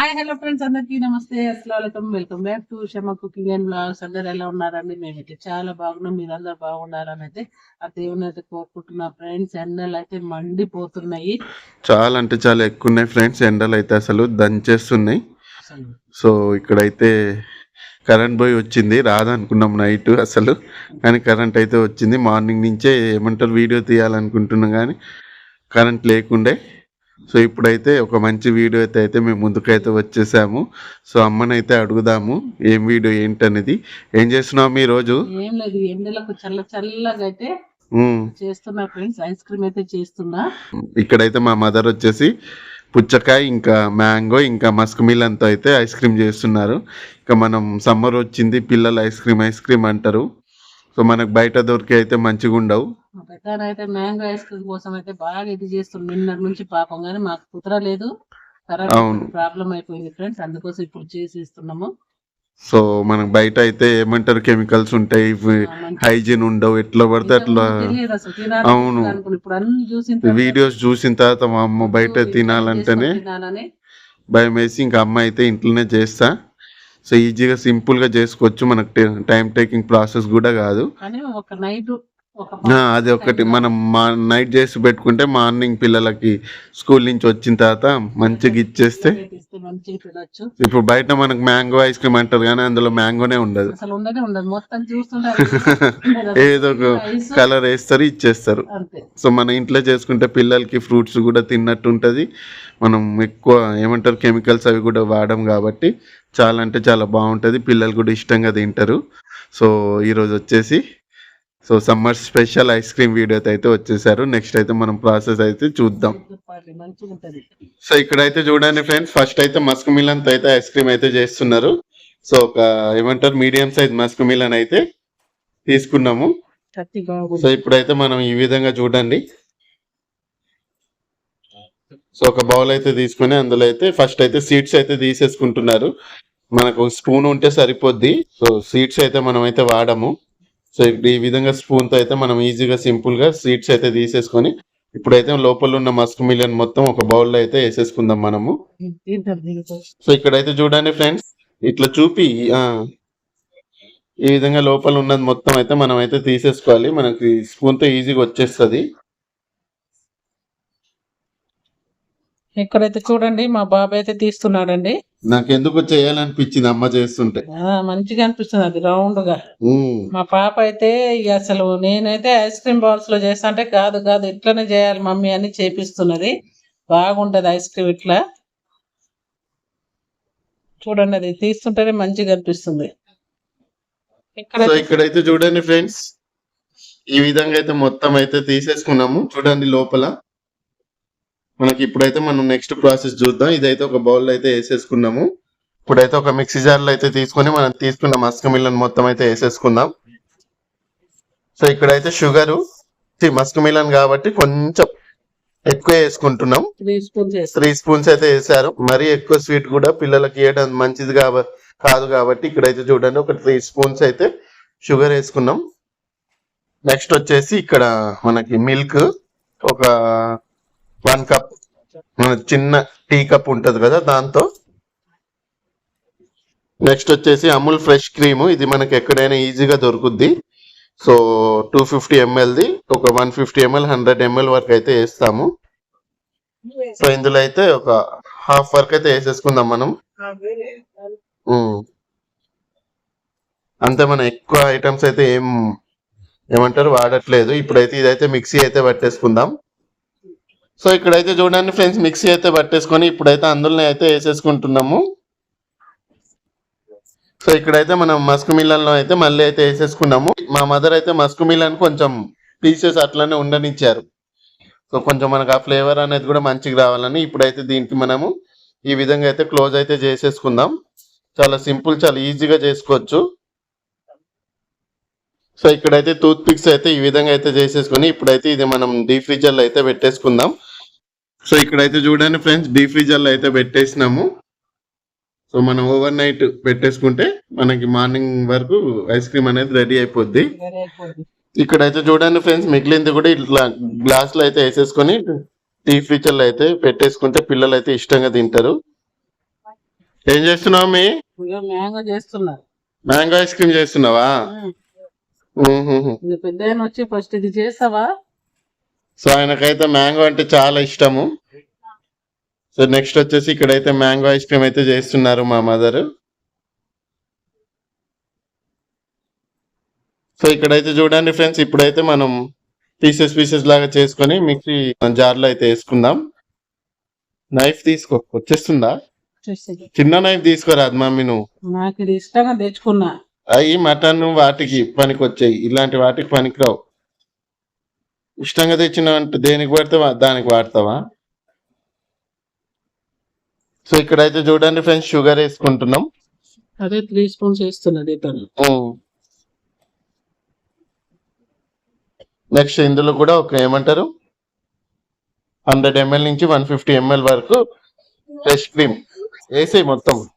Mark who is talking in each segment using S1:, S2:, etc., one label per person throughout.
S1: Hi hello friends అందరికీ నమస్తే అస్సలం welcome back to Shama cooking and vlogs అందరు ఎలా ఉన్నారండి? మేమైతే చాలా బాగున్నాం మీరందరూ బాగున్నారని అయితే ఆ దేవుని అయితే కోరుకుంటున్నా ఫ్రెండ్స్. ఎండలు అయితే మండిపోతున్నాయి.
S2: చాలా అంటే చాలా ఎక్కువ ఉన్నాయి ఫ్రెండ్స్. ఎండలు అయితే అసలు దంచేస్తున్నాయి. సో ఇక్కడైతే కరెంట్ పోయి వచ్చింది. రాదనుకున్నాం నైట్ అసలు. కానీ కరెంట్ అయితే వచ్చింది. మార్నింగ్ నుంచే ఏమంటారు వీడియో తీయాలనుకుంటున్నాం కానీ కరెంట్ లేకుండే సో ఇప్పుడైతే ఒక మంచి వీడియో అయితే అయితే మేము ముందుకైతే వచ్చేసాము. సో అమ్మనైతే అడుగుదాము ఏం వీడియో ఏంటనేది. ఏం చేస్తున్నావు మీ రోజు
S1: ఏం లేదు ఎండలకు చల్ల చల్లగా అయితే చేస్తున్నా ఫ్రెండ్స్ ఐస్ క్రీమ్ అయితే చేస్తున్నా.
S2: ఇక్కడైతే మా మదర్ వచ్చేసి పుచ్చకాయ ఇంకా మ్యాంగో ఇంకా మస్క్ మిలన్తో అయితే ఐస్ క్రీమ్ చేస్తున్నారు. ఇంకా మనం సమ్మర్ వచ్చింది పిల్లలు ఐస్ క్రీమ్ ఐస్ క్రీమ్ అంటారు. సో మనకు బయట దొరికే అయితే మంచిగా ఉండవు.
S1: పెద్దాయన అయితే మ్యాంగో ఐస్ క్రీమ్ కోసం అయితే బాగా ఇది చేస్తుంది నిన్నటి నుంచి పాపం కానీ మాకు కుదరలేదు
S2: అవును.
S1: ప్రాబ్లం అయిపోయింది ఫ్రెండ్స్ అందుకోసం ఇప్పుడు చేసి ఇస్తున్నాము
S2: సో మనకు బయట అయితే ఏమంటారు కెమికల్స్ ఉంటాయి హైజీన్ ఉండవు. ఎట్లా పడితే అట్లా అవును. వీడియోస్ చూసిన తర్వాత మా అమ్మ బయట తినాలంటేనే భయం వేసి ఇంకా అమ్మ అయితే ఇంట్లోనే చేస్తా. సో ఈజీగా సింపుల్గా చేసుకోవచ్చు. మనకు టైం టేకింగ్ ప్రాసెస్ కూడా కాదు.
S1: ఒక నైట్
S2: అది ఒకటి. మనం మా నైట్ చేసి పెట్టుకుంటే మార్నింగ్ పిల్లలకి స్కూల్ నుంచి వచ్చిన తర్వాత మంచిగా ఇచ్చేస్తే ఇప్పుడు బయట మనకు మ్యాంగో ఐస్ క్రీమ్ అంటారు కానీ అందులో మ్యాంగోనే ఉండదు. ఏదో ఒక కలర్ వేస్తారు ఇచ్చేస్తారు. సో మన ఇంట్లో చేసుకుంటే పిల్లలకి ఫ్రూట్స్ కూడా తిన్నట్టు ఉంటుంది. మనం ఎక్కువ ఏమంటారు కెమికల్స్ అవి కూడా వాడడం కాబట్టి చాలా అంటే చాలా బాగుంటుంది. పిల్లలు కూడా ఇష్టంగా తింటారు. సో ఈరోజు వచ్చేసి so summer special ice cream video అయితే వచ్చేసారు. నెక్స్ట్ అయితే మనం ప్రాసెస్ అయితే చూద్దాం. సో ఇక్కడైతే చూడండి ఫ్రెండ్స్ ఫస్ట్ అయితే మస్క్ మిలన్ అయితే ఐస్ క్రీమ్ అయితే చేస్తున్నారు. సో ఒక ఏమంటారు మీడియం సైజ్ మస్క్ మిలన్ అయితే తీసుకున్నాము. సో ఇప్పుడైతే మనం ఈ విధంగా చూడండి. సో ఒక బౌల్ అయితే తీసుకుని అందులో అయితే ఫస్ట్ అయితే సీడ్స్ అయితే తీసేసుకుంటున్నారు. మనకు స్పూన్ ఉంటే సరిపోద్ది. సో సీడ్స్ అయితే మనం అయితే వాడము. సో ఇప్పుడు ఈ విధంగా స్పూన్తో అయితే మనం ఈజీగా సింపుల్గా సీడ్స్ అయితే తీసేసుకొని ఇప్పుడైతే లోపల ఉన్న మస్క్ మిలియన్ మొత్తం ఒక బౌల్లో అయితే వేసేసుకుందాం మనము. సో ఇక్కడైతే చూడండి ఫ్రెండ్స్ ఇట్లా చూపి ఆ ఈ విధంగా లోపల ఉన్నది మొత్తం అయితే మనం అయితే తీసేసుకోవాలి. మనకి స్పూన్తో ఈజీగా వచ్చేస్తుంది.
S1: ఇక్కడైతే చూడండి మా బాబాయ్ అయితే తీస్తున్నాడండి.
S2: నాకు ఎందుకు చేయాలనిపించింది అమ్మ చేస్తుంటే.
S1: మంచిగా అనిపిస్తుంది అది
S2: రౌండ్గా
S1: మా పాప అయితే ఇక అసలు నేనైతే ఐస్ క్రీమ్ బౌల్స్లో చేస్తా అంటే కాదు కాదు ఇట్లనే చేయాలి మమ్మీ అని చేపిస్తున్నది. బాగుంటది ఐస్ క్రీమ్ ఇట్లా. చూడండి అది తీస్తుంటేనే మంచిగా అనిపిస్తుంది. ఇక్కడ
S2: ఇక్కడైతే చూడండి ఫ్రెండ్స్ ఈ విధంగా అయితే మొత్తం అయితే తీసేసుకున్నాము. చూడండి లోపల. మనకి ఇప్పుడైతే మనం నెక్స్ట్ ప్రాసెస్ చూద్దాం. ఇదైతే ఒక బౌల్ అయితే వేసేసుకున్నాము. ఇప్పుడైతే ఒక మిక్సీ జార్లో అయితే తీసుకొని మనం తీసుకున్న మస్క మిల్లన్ మొత్తం అయితే వేసేసుకుందాం. సో ఇక్కడైతే షుగరు మస్క మిల్లన్ కాబట్టి కొంచెం ఎక్కువ వేసుకుంటున్నాం.
S1: త్రీ స్పూన్స్
S2: అయితే వేసారు. మరీ ఎక్కువ స్వీట్ కూడా పిల్లలకి వేయడం మంచిది కాబ కాదు కాబట్టి ఇక్కడైతే చూడండి ఒక త్రీ స్పూన్స్ అయితే షుగర్ వేసుకున్నాం. నెక్స్ట్ వచ్చేసి ఇక్కడ మనకి మిల్క్ ఒక వన్ కప్ మన చిన్న టీ కప్ ఉంటది కదా దాంతో. నెక్స్ట్ వచ్చేసి అమూల్ ఫ్రెష్ క్రీమ్. ఇది మనకి ఎక్కడైనా ఈజీగా దొరుకుద్ది. సో టూ ఫిఫ్టీ ఎంఎల్ది ఒక one fifty ML hundred ML వరకు అయితే వేస్తాము. సో ఇందులో అయితే ఒక హాఫ్ వరకు అయితే వేసేసుకుందాం మనం. అంతే మనం ఎక్కువ ఐటమ్స్ అయితే ఏం ఏమంటారు వాడట్లేదు. ఇప్పుడైతే ఇదైతే మిక్సీ అయితే పట్టేసుకుందాం. సో ఇక్కడైతే చూడండి ఫ్రెండ్స్ మిక్సీ అయితే పట్టేసుకొని ఇప్పుడైతే అందులోనే అయితే వేసేసుకుంటున్నాము. సో ఇక్కడైతే మనం మస్క్ మిల్లన్లో అయితే మళ్ళీ అయితే వేసేసుకున్నాము. మా మదర్ అయితే మస్క్ మిల్లన్ కొంచెం పీసెస్ అట్లనే ఉండనిచ్చారు. సో కొంచెం మనకు ఆ ఫ్లేవర్ అనేది కూడా మంచిగా రావాలని ఇప్పుడైతే దీనికి మనము ఈ విధంగా అయితే క్లోజ్ అయితే చేసేసుకుందాం. చాలా సింపుల్ చాలా ఈజీగా చేసుకోవచ్చు. సో ఇక్కడైతే టూత్ పిక్స్ అయితే ఈ విధంగా అయితే చేసేసుకొని ఇప్పుడైతే ఇది మనం డీప్ ఫ్రీజర్లో అయితే పెట్టేసుకుందాం. సో ఇక్కడైతే చూడండి ఫ్రెండ్స్ డీప్ ఫ్రీజర్లో అయితే పెట్టేసినాము. సో మనం ఓవర్ నైట్ పెట్టేసుకుంటే మనకి మార్నింగ్ వరకు ఐస్ క్రీమ్ అనేది రెడీ అయిపోద్ది. ఇక్కడైతే చూడండి ఫ్రెండ్స్ మిగిలింది కూడా ఇట్లా గ్లాస్లో అయితే వేసేసుకొని డీప్ ఫ్రీజర్లో అయితే పెట్టేసుకుంటే పిల్లలు అయితే ఇష్టంగా తింటారు. ఏం చేస్తున్నావు మీ
S1: మ్యాంగో చేస్తున్నారు
S2: మ్యాంగో ఐస్ క్రీమ్ చేస్తున్నావా?
S1: పెద్ద వచ్చి ఫస్ట్ ఇది చేస్తావా?
S2: సో ఆయనకైతే మ్యాంగో అంటే చాలా ఇష్టము. సో నెక్స్ట్ వచ్చేసి ఇక్కడైతే మ్యాంగో ఐస్ క్రీమ్ అయితే చేస్తున్నారు మా మదర్. సో ఇక్కడైతే చూడండి ఫ్రెండ్స్ ఇప్పుడైతే మనం పీసెస్ పీసెస్ లాగా చేసుకొని మిక్సీ జార్లో అయితే వేసుకుందాం. నైఫ్ తీసుకో వచ్చేస్తుందా? చిన్న నైఫ్ తీసుకోరాదు మమ్మీ నువ్వు.
S1: నాకు ఇష్టంగా తెచ్చుకున్నా.
S2: అవి మటన్ వాటికి పనికి వచ్చాయి ఇలాంటి వాటికి పనికిరావు. ఇష్టంగా తెచ్చిన అంటే దేనికి పడితే వా- దానికి వాడతావా? సో ఇక్కడైతే చూడండి ఫ్రెండ్స్ షుగర్ వేసుకుంటున్నాం.
S1: అదే త్రీ స్పూన్స్ వేస్తున్నది
S2: నెక్స్ట్ ఇందులో కూడా ఒక ఏమంటారు? హండ్రెడ్ ఎంఎల్ నుంచి వన్ ఫిఫ్టీ ఎంఎల్ వరకు ఫ్రెష్ క్రీమ్ వేసేయి మొత్తం.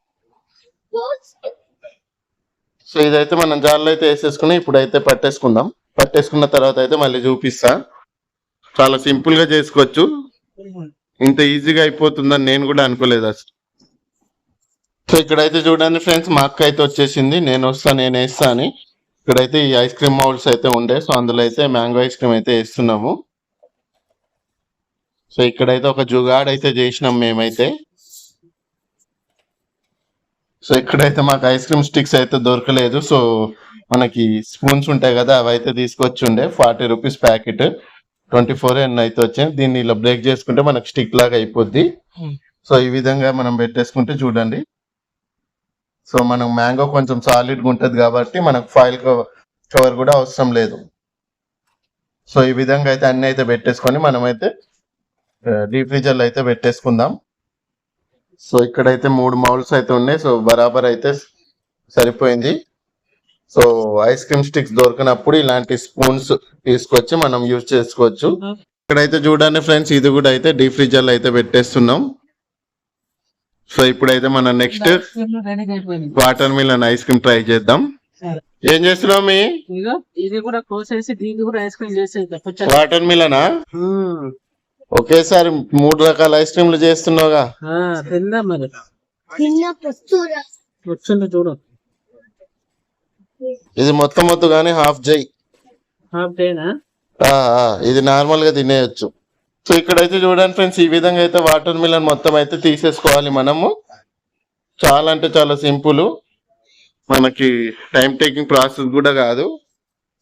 S2: సో ఇదైతే మనం జార్లో అయితే వేసేసుకుని ఇప్పుడైతే పట్టేసుకుందాం. పట్టేసుకున్న తర్వాత అయితే మళ్ళీ చూపిస్తా. చాలా సింపుల్గా చేసుకోవచ్చు. ఇంత ఈజీగా అయిపోతుందని నేను కూడా అనుకోలేదు అసలు. సో ఇక్కడైతే చూడండి ఫ్రెండ్స్ మా అక్క అయితే వచ్చేసింది. నేను వస్తా నేను వేస్తా అని. ఇక్కడైతే ఈ ఐస్ క్రీమ్ మౌల్డ్స్ అయితే ఉండే. సో అందులో అయితే మ్యాంగో ఐస్ క్రీమ్ అయితే వేస్తున్నాము. సో ఇక్కడైతే ఒక జుగాడ్ అయితే చేసినాం మేమైతే. సో ఇక్కడైతే మాకు ఐస్ క్రీమ్ స్టిక్స్ అయితే దొరకలేదు. సో మనకి స్పూన్స్ ఉంటాయి కదా అవి అయితే తీసుకొచ్చి ఉండే forty rupees packet. Twenty four ఎన్ అయితే వచ్చింది దీన్ని ఇలా బ్రేక్ చేసుకుంటే మనకి స్టిక్ లాగా అయిపోద్ది.
S1: Hmm.
S2: సో ఈ విధంగా మనం పెట్టేసుకుంటే చూడండి. సో మనం మ్యాంగో కొంచెం సాలిడ్గా ఉంటది కాబట్టి మనకు ఫాయిల్ కవర్ కూడా అవసరం లేదు. సో ఈ విధంగా అయితే అన్ని అయితే పెట్టేసుకొని మనమైతే డీప్ ఫ్రీజర్లో అయితే పెట్టేసుకుందాం. సో ఇక్కడైతే మూడు మౌల్స్ అయితే ఉన్నాయి. సో బరాబర్ అయితే సరిపోయింది. సో ఐస్ క్రీమ్ స్టిక్స్ దొరికినప్పుడు ఇలాంటి స్పూన్స్ తీసుకొచ్చి మనం యూజ్ చేసుకోవచ్చు. ఇక్కడైతే చూడండి ఫ్రెండ్స్ ఇది కూడా అయితే డీప్ ఫ్రీజర్లో అయితే పెట్టేస్తున్నాం. సో ఇప్పుడైతే మనం next watermelon ice cream try చేద్దాం. ఏం చేస్తున్నావు మీ?
S1: ఇది కూడా కోసేసి దీన్ని కూడా ఐస్ క్రీమ్
S2: వాటర్ మిలనా. ఒకేసారి మూడు రకాల ఐస్ క్రీమ్లు చేస్తున్నావుగా.
S1: ఆ, తిందా మరి.
S2: ఇది మొత్తం మొత్తం కానీ హాఫ్ జై. ఇది నార్మల్గా తినేయచ్చు. సో ఇక్కడైతే చూడండి ఫ్రెండ్స్ ఈ విధంగా అయితే వాటర్ మిలన్ మొత్తం అయితే తీసేసుకోవాలి మనము. చాలా అంటే చాలా సింపుల్. మనకి టైం టేకింగ్ ప్రాసెస్ కూడా కాదు.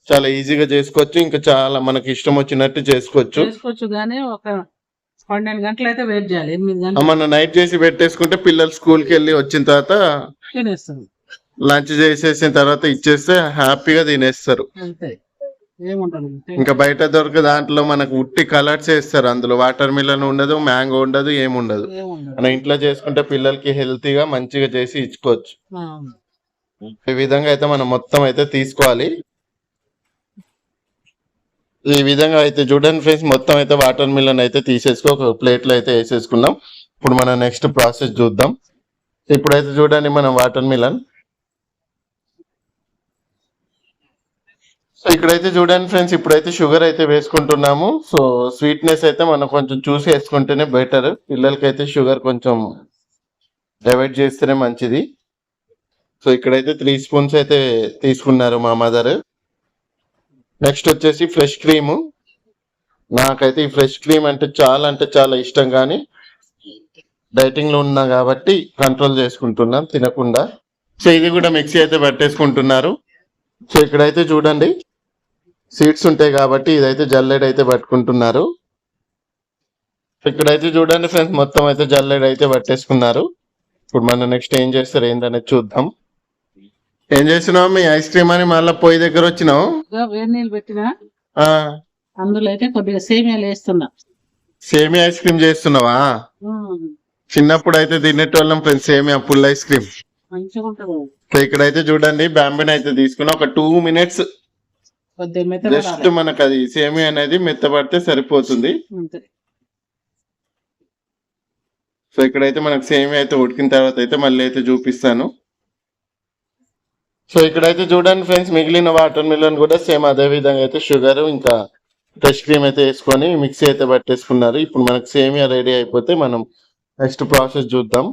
S2: చాలా ఈజీగా చేసుకోవచ్చు. ఇంకా చాలా మనకి ఇష్టం వచ్చినట్టు చేసుకోవచ్చు.
S1: చేసుకోవచ్చు కానీ ఒక పన్నెండు గంటలు అయితే వెయిట్ చేయాలి
S2: మనం నైట్ చేసి పెట్టేసుకుంటే పిల్లలు స్కూల్కి వెళ్ళి వచ్చిన తర్వాత
S1: తినేస్తుంది
S2: లంచ్ చేసేసిన తర్వాత ఇచ్చేస్తే హ్యాపీగా తినేస్తారు. ఇంకా బయట దొరికే దాంట్లో మనకు ఉట్టి కలర్స్ వేస్తారు. అందులో వాటర్ మిలన్ ఉండదు మ్యాంగో ఉండదు ఏముండదు. మన ఇంట్లో చేసుకుంటే పిల్లలకి హెల్తీగా మంచిగా చేసి ఇచ్చుకోవచ్చు. ఈ విధంగా అయితే మనం మొత్తం అయితే తీసుకోవాలి. ఈ విధంగా అయితే చూడండి ఫ్రెండ్స్ మొత్తం అయితే వాటర్ మిలన్ అయితే తీసేసుకో ఒక ప్లేట్లో అయితే వేసేసుకున్నాం. ఇప్పుడు మనం నెక్స్ట్ ప్రాసెస్ చూద్దాం. ఇప్పుడైతే చూడండి మనం వాటర్ మిలన్. సో ఇక్కడైతే చూడండి ఫ్రెండ్స్ ఇప్పుడైతే షుగర్ అయితే వేసుకుంటున్నాము. సో స్వీట్నెస్ అయితే మనం కొంచెం చూసి వేసుకుంటేనే బెటర్. పిల్లలకైతే షుగర్ కొంచెం అవాయిడ్ చేస్తేనే మంచిది. సో ఇక్కడైతే త్రీ స్పూన్స్ అయితే తీసుకున్నారు మా మదర్. నెక్స్ట్ వచ్చేసి ఫ్రెష్ క్రీము. నాకైతే ఈ ఫ్రెష్ క్రీమ్ అంటే చాలా అంటే చాలా ఇష్టం కానీ డైటింగ్లో ఉన్నా కాబట్టి కంట్రోల్ చేసుకుంటున్నాం తినకుండా. సో ఇది కూడా మిక్సీ అయితే పట్టేసుకుంటున్నారు. సో ఇక్కడైతే చూడండి. సీడ్స్ ఉంటాయి కాబట్టి ఇదైతే జల్లెడ అయితే పట్టుకుంటున్నారు. ఇక్కడైతే చూడండి ఫ్రెండ్స్ మొత్తం అయితే జల్లెడ అయితే పట్టేసుకున్నారు. ఇప్పుడు మనం నెక్స్ట్ ఏం చేస్తారు ఏందనేది చూద్దాం. ఏం చేస్తున్నావు మీ ఐస్ క్రీమ్ అని మళ్ళీ పొయ్యి దగ్గర వచ్చినావు?
S1: ఇగో వేడి నీళ్ళు పెట్టినా?
S2: ఆ,
S1: అందులో అయితే కొద్దిగా సేమియాలు వేస్తున్నా.
S2: సేమియా ఐస్ క్రీమ్ చేస్తున్నావా. చిన్నప్పుడు అయితే తినేటోళ్ళం ఫ్రెండ్స్ సేమియా పుల్ ఐస్ క్రీమ్. ఇక్కడైతే చూడండి బ్యాంబిన్ అయితే తీసుకున్నా. ఒక టూ మినిట్స్ జస్ట్ మనకు అది సేమియా అనేది మెత్తపడితే సరిపోతుంది. సో ఇక్కడైతే మనకు సేమియా అయితే ఉడికిన తర్వాత అయితే మళ్ళీ అయితే చూపిస్తాను. సో ఇక్కడైతే చూడండి ఫ్రెండ్స్ మిగిలిన వాటర్ మిలన్ కూడా సేమ్ అదే విధంగా అయితే షుగర్ ఇంకా ఫ్రెష్ క్రీమ్ అయితే వేసుకొని మిక్సీ అయితే పట్టేసుకున్నారు. ఇప్పుడు మనకు సేమియా రెడీ అయిపోతే మనం నెక్స్ట్ ప్రాసెస్ చూద్దాం.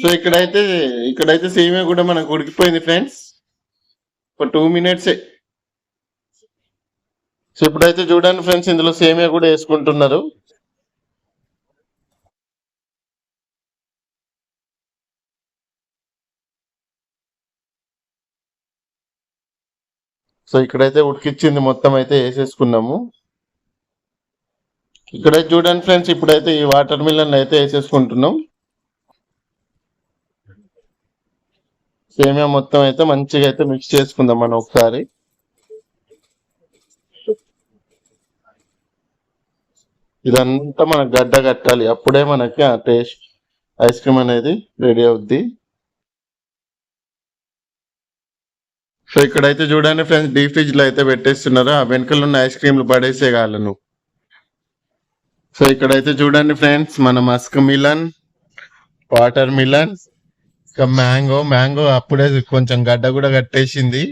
S2: సో ఇక్కడైతే ఇక్కడైతే సేమియా కూడా మనకు ఉడికిపోయింది ఫ్రెండ్స్. ఒక టూ మినిట్స్. సో ఇప్పుడైతే చూడండి ఫ్రెండ్స్ ఇందులో సేమియా కూడా వేసుకుంటున్నారు. సో ఇక్కడైతే ఉడికిచ్చింది మొత్తం అయితే వేసేసుకున్నాము. ఇక్కడైతే చూడండి ఫ్రెండ్స్ ఇప్పుడైతే ఈ వాటర్ మిలన్ అయితే వేసేసుకుంటున్నాం. సేమియా మొత్తం అయితే మంచిగా అయితే మిక్స్ చేసుకుందాం మనం ఒకసారి. ఇదంతా మనకు గడ్డ కట్టాలి. అప్పుడే మనకి ఆ టేస్ట్. ఐస్ క్రీమ్ అనేది రెడీ అవుద్ది. సో ఇక్కడైతే చూడండి ఫ్రెండ్స్ డీప్ ఫ్రిడ్జ్లో అయితే పెట్టేస్తున్నారు. ఆ వెనుకలు ఉన్న ఐస్ క్రీమ్లు పడేసే కాళ్ళను సో ఇక్కడైతే చూడండి ఫ్రెండ్స్ మన మస్క్ మిలన్ వాటర్ మిలన్ ఇంకా మ్యాంగో. మ్యాంగో అప్పుడే కొంచెం గడ్డ కూడా కట్టేసింది.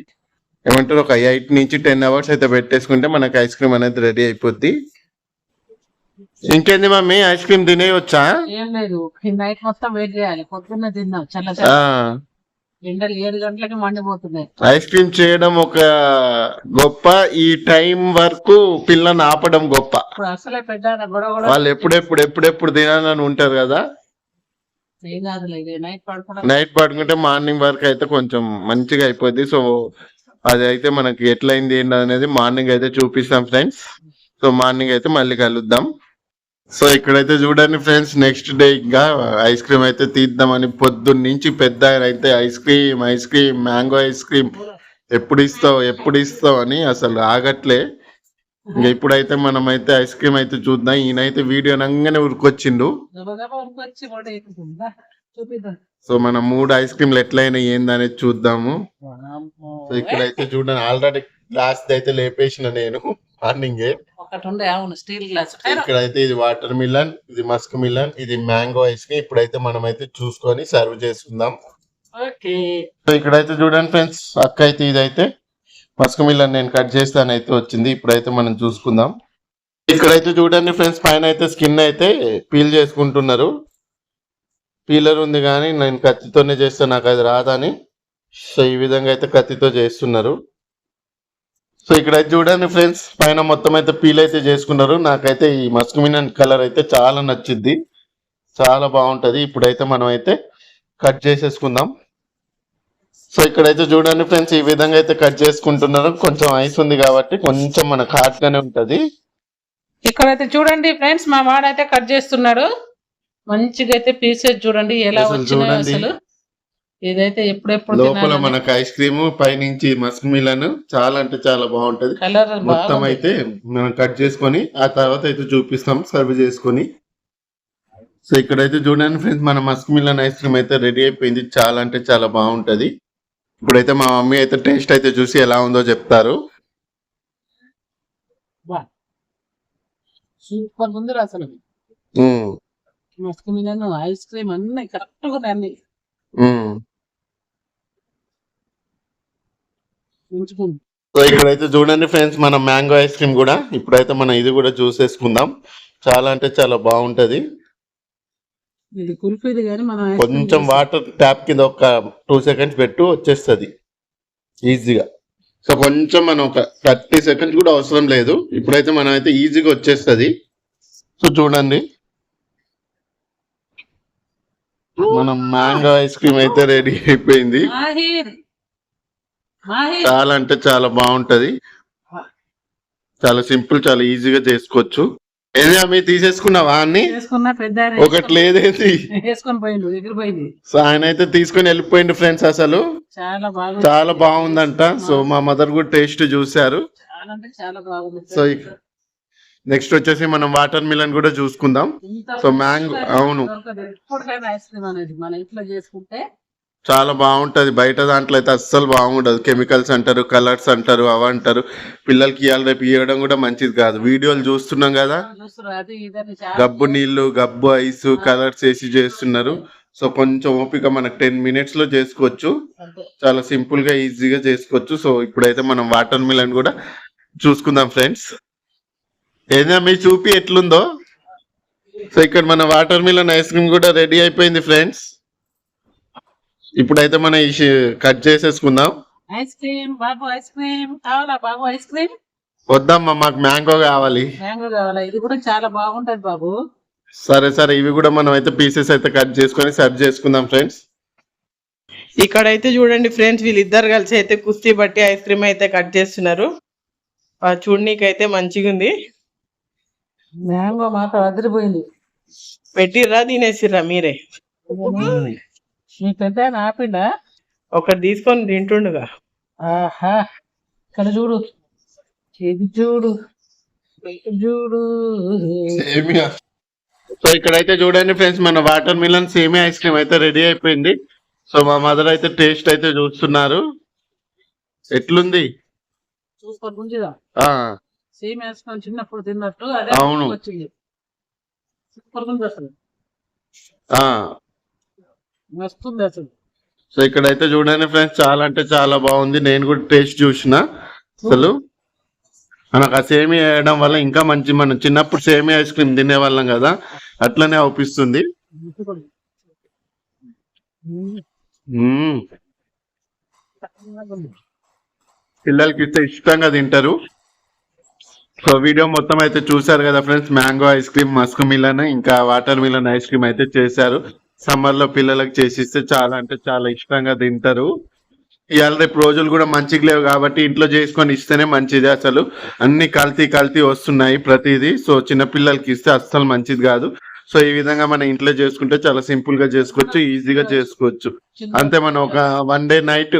S2: ఏమంటారు ఒక ఎయిట్ నుంచి టెన్ అవర్స్ అయితే పెట్టేసుకుంటే మనకి ఐస్ క్రీమ్ అనేది రెడీ అయిపోద్ది. ఇంకేంది మమ్మీ? Ice cream తినేయొచ్చా?
S1: ఏం లేదు. నైట్ మొత్తం వెయిట్ చేయాలి. పొద్దున్న తిన్నాం చల్ల ఎండలు ఏడు గంటలకి మండిపోతున్నాయి.
S2: ఐస్ క్రీమ్ చేయడం ఒక గొప్ప ఈ టైం వరకు పిల్లని ఆపడం గొప్ప.
S1: అసలే కూడా
S2: వాళ్ళు ఎప్పుడెప్పుడు ఎప్పుడెప్పుడు తినాలని ఉంటారు కదా?
S1: నైట్
S2: పడుకుంటే మార్నింగ్ వరకు అయితే కొంచెం మంచిగా అయిపోద్ది. సో అది అయితే మనకి ఎట్లయింది ఏంటి అనేది మార్నింగ్ అయితే చూపిస్తాం ఫ్రెండ్స్. సో మార్నింగ్ అయితే మళ్ళీ కలుద్దాం. సో ఇక్కడైతే చూడండి ఫ్రెండ్స్ నెక్స్ట్ డే ఇంకా ఐస్ క్రీమ్ అయితే తీద్దామని పొద్దున్న నుంచి పెద్ద ఆయన అయితే ice cream ice cream mango ice cream ఎప్పుడు ఇస్తావు ఎప్పుడు ఇస్తావు అని అసలు ఆగట్లే. ఇంకా ఇప్పుడైతే మనం అయితే ఐస్ క్రీమ్ అయితే చూద్దాం. ఈయనైతే వీడియో నంగానే ఉరికొచ్చిండు. సో మన మూడు ఐస్ క్రీమ్లు ఎట్లయినా ఏందనేది చూద్దాము. సో ఇక్కడైతే చూడండి ఆల్రెడీ గ్లాస్ అయితే లేపేసిన నేను మార్నింగ్.
S1: ఒకటి ఉండే అవును స్టీల్ గ్లాస్.
S2: ఇక్కడైతే ఇది వాటర్ మిలన్ ఇది మస్క్ మిలన్ ఇది మ్యాంగో ఐస్ క్రీమ్. ఇప్పుడైతే మనం అయితే చూసుకొని సర్వ్ చేసుకుందాం.
S1: ఓకే.
S2: సో ఇక్కడైతే చూడండి ఫ్రెండ్స్ అక్క అయితే ఇదైతే. మస్క్ మిలన్ నేను కట్ చేస్తాను అయితే వచ్చింది. ఇప్పుడైతే మనం చూసుకుందాం. ఇక్కడైతే చూడండి ఫ్రెండ్స్ పైన అయితే స్కిన్ అయితే పీల్ చేసుకుంటున్నారు. పీలర్ ఉంది కానీ నేను కత్తితోనే చేస్తాను నాకు అది రాదని. సో ఈ విధంగా అయితే కత్తితో చేస్తున్నారు. సో ఇక్కడ చూడండి ఫ్రెండ్స్ పైన మొత్తం అయితే పీల్ అయితే చేసుకున్నారు. నాకైతే ఈ మస్క్ మిలన్ కలర్ అయితే చాలా నచ్చింది. చాలా బాగుంటది. ఇప్పుడైతే మనం అయితే కట్ చేసేసుకుందాం. సో ఇక్కడైతే చూడండి ఫ్రెండ్స్ ఈ విధంగా అయితే కట్ చేసుకుంటున్నారు. కొంచెం ఐస్ ఉంది కాబట్టి కొంచెం మన హాట్ గానే ఉంటది.
S1: ఇక్కడైతే చూడండి ఫ్రెండ్స్ మా వాడైతే కట్ చేస్తున్నాడు మంచిగా అయితే పీసెస్ చూడండి ఎలా వచ్చినాయో. అసలు. ఇదైతే ఎప్పుడెప్పుడు
S2: లోపల మనకు ఐస్ క్రీమ్ పైనుంచి మస్క్ మిలన్ చాలా అంటే చాలా బాగుంటది.
S1: కలర్
S2: మొత్తం అయితే మనం కట్ చేసుకొని ఆ తర్వాత అయితే చూపిస్తాం సర్వ్ చేసుకొని. సో ఇక్కడైతే చూడండి ఫ్రెండ్స్ మన మస్క్ మిలన్ ఐస్ క్రీమ్ అయితే రెడీ అయిపోయింది. చాలా అంటే చాలా బాగుంటది. ఇప్పుడైతే మా మమ్మీ అయితే టేస్ట్ అయితే చూసి ఎలా ఉందో చెప్తారు.
S1: సూపర్ ఉంది అసలు. మస్క్ మిలన్ ఐస్ క్రీమ్ అన్ని కరెక్ట్గా ఉన్నాయి.
S2: సో ఇక్కడైతే చూడండి ఫ్రెండ్స్ మన మ్యాంగో ఐస్ క్రీమ్ కూడా. ఇప్పుడైతే మనం ఇది కూడా చూసేసుకుందాం చాలా అంటే చాలా బాగుంటది.
S1: ఇది కుల్ఫీది కానీ మనం ice cream
S2: కొంచెం. వాటర్ ట్యాప్ కింద ఒక టూ సెకండ్స్ పెట్టు వచ్చేస్తుంది. ఈజీగా. సో కొంచెం మనం ఒక థర్టీ సెకండ్స్ కూడా అవసరం లేదు. ఇప్పుడైతే మనం అయితే ఈజీగా వచ్చేస్తుంది. సో చూడండి. మనం మ్యాంగో ఐస్ క్రీమ్ అయితే రెడీ అయిపోయింది. చాలా అంటే చాలా బాగుంటది. చాలా సింపుల్ చాలా ఈజీగా చేసుకోవచ్చు. ఏది అమ్మి తీసేసుకున్నావా అన్ని? ఒకటి
S1: ఎగిరిపోయింది
S2: సో ఆయన అయితే తీసుకొని వెళ్ళిపోయిండు ఫ్రెండ్స్ అసలు.
S1: చాలా బాగుంది.
S2: చాలా బాగుందంట. సో మా మదర్ కూడా టేస్ట్
S1: బాగుంది.
S2: సో నెక్స్ట్ వచ్చేసి మనం వాటర్ మిలన్ కూడా చూసుకుందాం. సో మ్యాంగో అవును.
S1: మన ఇంట్లో చేసుకుంటే
S2: చాలా బాగుంటది. బయట దాంట్లో అయితే అస్సలు బాగుండదు. కెమికల్స్ అంటారు కలర్స్ అంటారు అవి అంటారు. పిల్లలకి ఇవాళ రేపు ఇవ్వడం కూడా మంచిది కాదు. వీడియోలు చూస్తున్నాం కదా? గబ్బు నీళ్ళు గబ్బు ఐస్ కలర్స్ వేసి చేస్తున్నారు. సో కొంచెం ఓపిక మనకు టెన్ మినిట్స్లో చేసుకోవచ్చు. చాలా సింపుల్గా ఈజీగా చేసుకోవచ్చు. సో ఇప్పుడైతే మనం వాటర్ మిలన్ కూడా చూసుకుందాం ఫ్రెండ్స్ ఏదైనా మీ చూపి ఎట్లుందో? సో ఇక్కడ మన వాటర్ మిలన్ ఐస్ క్రీమ్ కూడా రెడీ అయిపోయింది ఫ్రెండ్స్. ఇప్పుడైతే మనం ఈ కట్ చేసేసుకుందాం.
S1: ఐస్ క్రీమ్ బాబు ఐస్ క్రీమ్. కావాలా బాబు ఐస్ క్రీమ్?
S2: వద్దమ్మా మాకు మ్యాంగో కావాలి.
S1: మ్యాంగో కావాలా? ఇది కూడా చాలా బాగుంటది బాబు.
S2: సరే సరే ఇవి కూడా మనం అయితే పీసెస్ అయితే కట్ చేసుకొని సర్వ్ చేసుకుందాం ఫ్రెండ్స్.
S3: ఇక్కడైతే చూడండి ఫ్రెండ్స్ వీళ్ళిద్దరు కలిసి అయితే కుస్తీ బట్టి ఐస్ క్రీమ్ అయితే కట్ చేస్తున్నారు. ఆ చూడనీకి అయితే మంచిగా ఉంది
S1: మ్యాంగో మాత్రం అదిరిపోయింది.
S3: పెట్టిర్రా తినేసిర్రా మీరే?
S1: మీ పెద్ద ఆయన ఆపిండా?
S3: ఒకటి తీసుకొని తింటుండగా.
S1: ఆహా ఇక్కడ చూడు. ఇది చూడు. చూడు.
S2: సో ఇక్కడైతే చూడండి ఫ్రెండ్స్ మన వాటర్ మిలన్ సేమియా ఐస్ క్రీమ్ అయితే రెడీ అయిపోయింది. సో మా మదర్ అయితే టేస్ట్ అయితే చూస్తున్నారు. ఎట్లుంది? ఆ.
S1: సేమ్ వేసుకొని చిన్నప్పుడు తిన్నట్టు అదే
S2: అవును.
S1: వచ్చింది. సూపర్ ఉంది అసలు.
S2: సో ఇక్కడైతే చూడండి ఫ్రెండ్స్ చాలా అంటే చాలా బాగుంది. నేను కూడా టేస్ట్ చూసిన అసలు. మనకు ఆ సేమియా వేయడం వల్ల ఇంకా మంచి మనం చిన్నప్పుడు సేమియా ఐస్ క్రీమ్ తినేవాళ్ళం కదా అట్లనే అవుపిస్తుంది. మ్మ్. పిల్లలకి ఇస్తే ఇష్టంగా తింటారు. సో వీడియో మొత్తం అయితే చూసారు కదా friends. Mango ice cream muskmelon ఇంకా వాటర్ మిలన్ ఐస్ క్రీమ్ అయితే చేశారు. సమ్మర్లో పిల్లలకు చేసిస్తే చాలా అంటే చాలా ఇష్టంగా తింటారు. ఇవాళ రేపు రోజులు కూడా మంచిగా లేవు కాబట్టి ఇంట్లో చేసుకొని ఇస్తేనే మంచిది అసలు. అన్ని కల్తీ కల్తీ వస్తున్నాయి ప్రతిదీ. సో చిన్న పిల్లలకి ఇస్తే అస్సలు మంచిది కాదు. సో ఈ విధంగా మనం ఇంట్లో చేసుకుంటే చాలా సింపుల్గా చేసుకోవచ్చు ఈజీగా చేసుకోవచ్చు. అంతే మనం ఒక one day night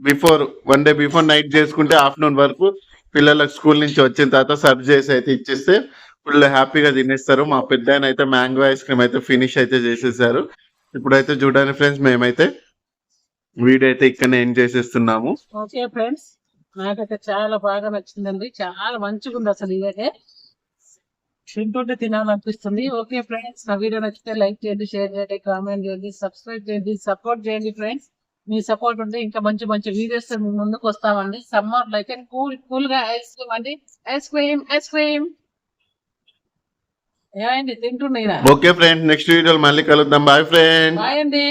S2: before one day before night చేసుకుంటే ఆఫ్టర్నూన్ వరకు పిల్లలకు స్కూల్ నుంచి వచ్చిన తర్వాత సర్వ్ చేసి అయితే ఇచ్చేస్తే ఫుల్ హ్యాపీగా తినేస్తారు. మా పెద్ద ఆయన అయితే మ్యాంగో ఐస్ క్రీమ్ అయితే ఫినిష్ అయితే చేసేసారు. ఇప్పుడైతే చూడండి ఫ్రెండ్స్ మేమైతే వీడియో అయితే ఇక్కడనే ఎండ్ చేసేస్తున్నాము.
S1: ఓకే ఫ్రెండ్స్ నాకైతే చాలా బాగా నచ్చిందండి. చాలా మంచిగా ఉంది అసలు ఇదైతే. తింటుంటే తినాలనిపిస్తుంది. ఓకే ఫ్రెండ్స్ నా వీడియో నచ్చితే లైక్ చేయండి షేర్ చేయండి కామెంట్ చేయండి సబ్స్క్రైబ్ చేయండి సపోర్ట్ చేయండి ఫ్రెండ్స్. మీ సపోర్ట్ ఉంటే ఇంకా మంచి మంచి వీడియోస్ ముందుకు వస్తామండి. సమ్మర్లో అయితే కూల్ కూల్గా ఐస్ క్రీమ్ అండి. ఐస్ క్రీమ్ ఐస్ క్రీమ్ ఏమైంది? తింటున్నాయినా
S2: ఓకే ఫ్రెండ్స్ నెక్స్ట్ వీడియోలో మళ్ళీ కలుద్దాం. బాయ్ ఫ్రెండ్
S1: బాయ్ అండి.